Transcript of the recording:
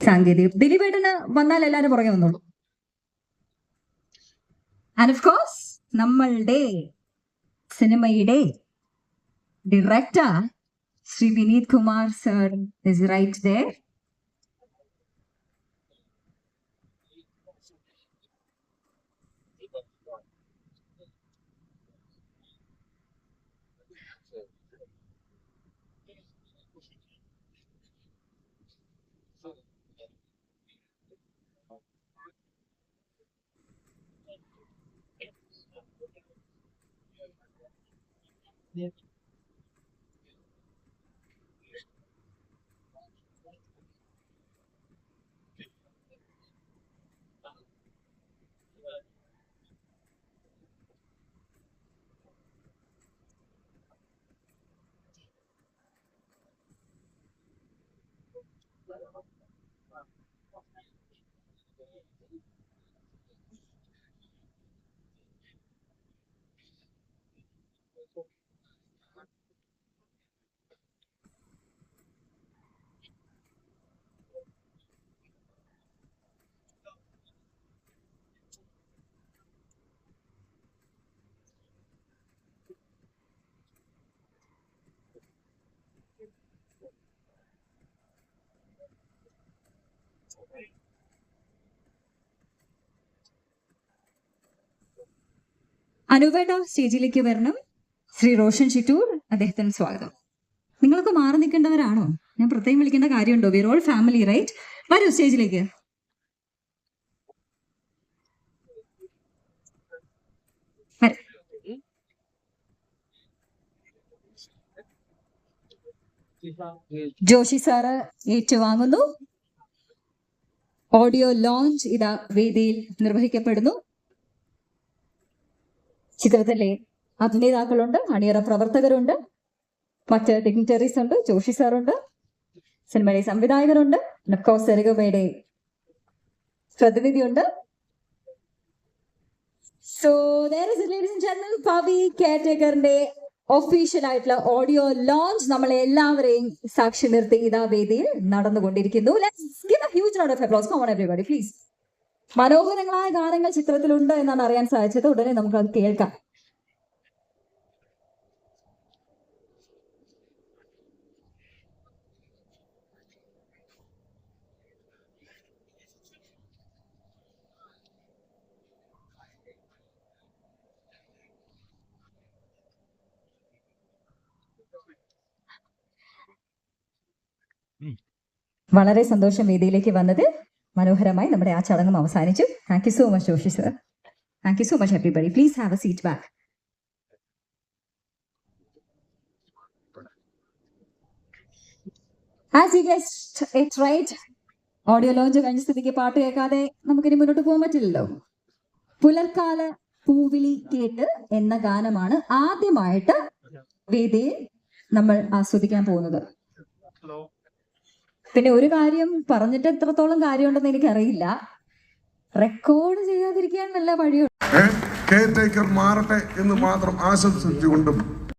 സാങ്കേതിക ദിലീപേട്ടന് വന്നാൽ എല്ലാരും പുറകെ വന്നോളൂ. ആൻഡ് ഓഫ് കോഴ്സ് നമ്മളുടെ സിനിമയുടെ director Shri Vineeth Kumar sir is right there Yeah. people. അനുപേട്ട സ്റ്റേജിലേക്ക് വരണം. ശ്രീ റോഷൻ ചിറ്റൂർ അദ്ദേഹത്തിന് സ്വാഗതം. നിങ്ങളൊക്കെ മാറി നിൽക്കേണ്ടവരാണോ? ഞാൻ പ്രത്യേകം വിളിക്കേണ്ട കാര്യമുണ്ടോ? വിർ ഓൾ ഫാമിലി റൈറ്റ് വരൂ സ്റ്റേജിലേക്ക്. ജോഷി സാറ് ഏറ്റുവാങ്ങുന്നു. ഓഡിയോ ലോഞ്ച് ഇതാ വേദിയിൽ നിർവഹിക്കപ്പെടുന്നു. ചിത്രത്തിലെ അഭിനേതാക്കളുണ്ട് അണിയറ പ്രവർത്തകരുണ്ട് മറ്റ് ഡിഗ്നിറ്ററീസ് ഉണ്ട് ജോഷി സാറുണ്ട് സിനിമയിലെ സംവിധായകരുണ്ട് നക്കോസ് സെരഗമയുടെ പ്രതിനിധിയുണ്ട്. സോ പവി കെയർടേക്കറിന്റെ ഒഫീഷ്യൽ ആയിട്ടുള്ള ഓഡിയോ ലോഞ്ച് നമ്മളെ എല്ലാവരെയും സാക്ഷി നിർത്തി ഇതാ വേദിയിൽ നടന്നുകൊണ്ടിരിക്കുന്നു. ഹ്യൂജ് ഓഫ് പ്ലീസ് മനോഹരങ്ങളായ ഗാനങ്ങൾ ചിത്രത്തിലുണ്ട് എന്നാണ് അറിയാൻ സാധിച്ചത്. ഉടനെ നമുക്ക് അത് കേൾക്കാം. വളരെ സന്തോഷം വേദിയിലേക്ക് വന്നത് മനോഹരമായി നമ്മുടെ ആ ചടങ്ങും അവസാനിച്ചു. Thank you so much Joshi sir thank you so much everybody please have a seat back as you guessed right audio launch കഴിഞ്ഞ സ്ഥിതിക്ക് പാട്ട് കേൾക്കാതെ നമുക്കിനി മുന്നോട്ട് പോകാൻ പറ്റില്ലല്ലോ. പുലർക്കാല പൂവിളി കേട്ട് എന്ന ഗാനമാണ് ആദ്യമായിട്ട് വേദിയിൽ നമ്മൾ ആസ്വദിക്കാൻ പോകുന്നത്. പിന്നെ ഒരു കാര്യം പറഞ്ഞിട്ട് എത്രത്തോളം കാര്യമുണ്ടെന്ന് എനിക്കറിയില്ല. റെക്കോർഡ് ചെയ്യാതിരിക്കാൻ നല്ല വഴിയുണ്ട്. കെയർ ടേക്കർ മാറട്ടെ എന്ന് മാത്രം ആശംസിച്ചുകൊണ്ടും